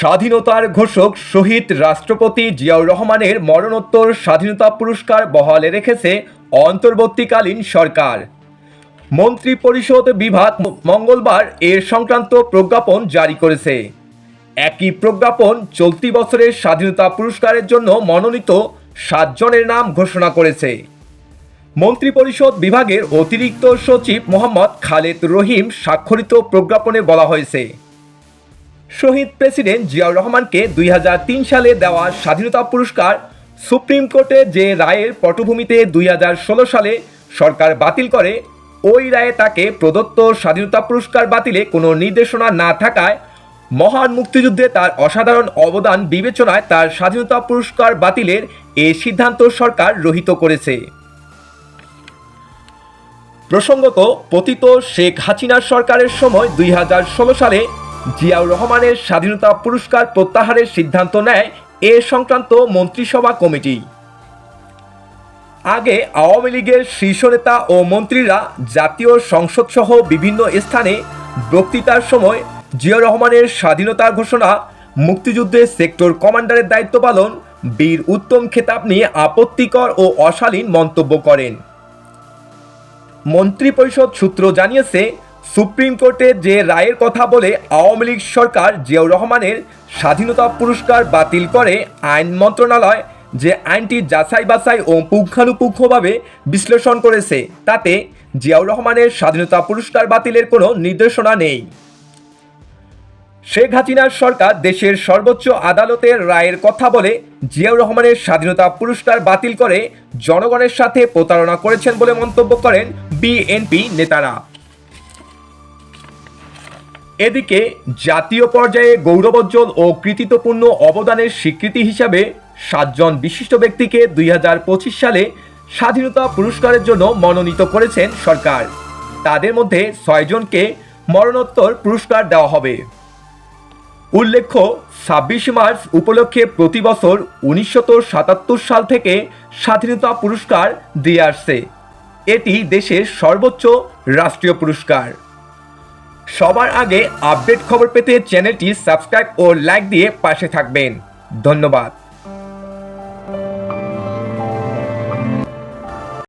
স্বাধীনতার ঘোষক শহীদ রাষ্ট্রপতি জিয়াউর রহমানের মরণোত্তর স্বাধীনতা পুরস্কার বহালে রেখেছে অন্তর্বর্তীকালীন সরকার। মন্ত্রী পরিষদ বিভাগ মঙ্গলবার এর সংক্রান্ত প্রজ্ঞাপন জারি করেছে। একই প্রজ্ঞাপন চলতি বছরের স্বাধীনতা পুরস্কারের জন্য মনোনীত সাতজনের নাম ঘোষণা করেছে। মন্ত্রিপরিষদ বিভাগের অতিরিক্ত সচিব মোহাম্মদ খালেদ রহিম স্বাক্ষরিত প্রজ্ঞাপনে বলা হয়েছে। শহীদ প্রেসিডেন্ট জিয়াউর রহমানকে দুই হাজার তিন সালে দেওয়া স্বাধীনতা পুরস্কার সুপ্রিম কোর্টে যে রায়ের পটভূমিতে দুই হাজার ষোলো সালে সরকার বাতিল করে, ওই রায়ে তাকে প্রদত্ত স্বাধীনতা পুরস্কার বাতিলে কোনো নির্দেশনা না থাকায় মহান মুক্তিযুদ্ধে তার অসাধারণ অবদান বিবেচনায় তার স্বাধীনতা পুরস্কার বাতিলের এ সিদ্ধান্ত সরকার রহিত করেছে। প্রসঙ্গত, পতিত শেখ হাসিনার সরকারের সময় দুই হাজার ষোলো সালে জিয়াউর রহমানের স্বাধীনতা পুরস্কার প্রত্যাহারের সিদ্ধান্ত নেয় এ সংক্রান্ত মন্ত্রিসভা কমিটি। আগে আওয়ামী লীগের শীর্ষ নেতা ও মন্ত্রীরা জাতীয় সংসদ সহ বিভিন্ন স্থানে বক্তৃতার সময় জিয়াউর রহমানের স্বাধীনতা ঘোষণা, মুক্তিযুদ্ধে সেক্টর কমান্ডারের দায়িত্ব পালন, বীর উত্তম খেতাব নিয়ে আপত্তিকর ও অশালীন মন্তব্য করেন। মন্ত্রিপরিষদ সূত্র জানিয়েছে সুপ্রিম কোর্টে যে রায়ের কথা বলে আওয়ামী লীগ সরকার জিয়াউর রহমানের স্বাধীনতা পুরস্কার বাতিল করে, আইন মন্ত্রণালয় যে আইনটি যাচাই বাছাই ও পুঙ্খানুপুঙ্খভাবে বিশ্লেষণ করেছে, তাতে জিয়াউর রহমানের স্বাধীনতা পুরস্কার বাতিলের কোনো নির্দেশনা নেই। শেখ হাসিনার সরকার দেশের সর্বোচ্চ আদালতের রায়ের কথা বলে জিয়াউর রহমানের স্বাধীনতা পুরস্কার বাতিল করে জনগণের সাথে প্রতারণা করেছেন বলে মন্তব্য করেন বিএনপি নেতারা। এদিকে জাতীয় পর্যায়ে গৌরবোজ্জ্বল ও কৃতিত্বপূর্ণ অবদানের স্বীকৃতি হিসাবে সাতজন বিশিষ্ট ব্যক্তিকে দুই হাজার পঁচিশ সালে স্বাধীনতা পুরস্কারের জন্য মনোনীত করেছেন সরকার। তাদের মধ্যে ছয়জনকে মরণোত্তর পুরস্কার দেওয়া হবে। উল্লেখ্য, ছাব্বিশ মার্চ উপলক্ষে প্রতি বছর উনিশশো সাতাত্তর সাল থেকে স্বাধীনতা পুরস্কার দিয়ে আসছে। এটি দেশের সর্বোচ্চ রাষ্ট্রীয় পুরস্কার। সবার আগে আপডেট খবর পেতে চ্যানেলটি সাবস্ক্রাইব ও লাইক দিয়ে পাশে থাকবেন। ধন্যবাদ।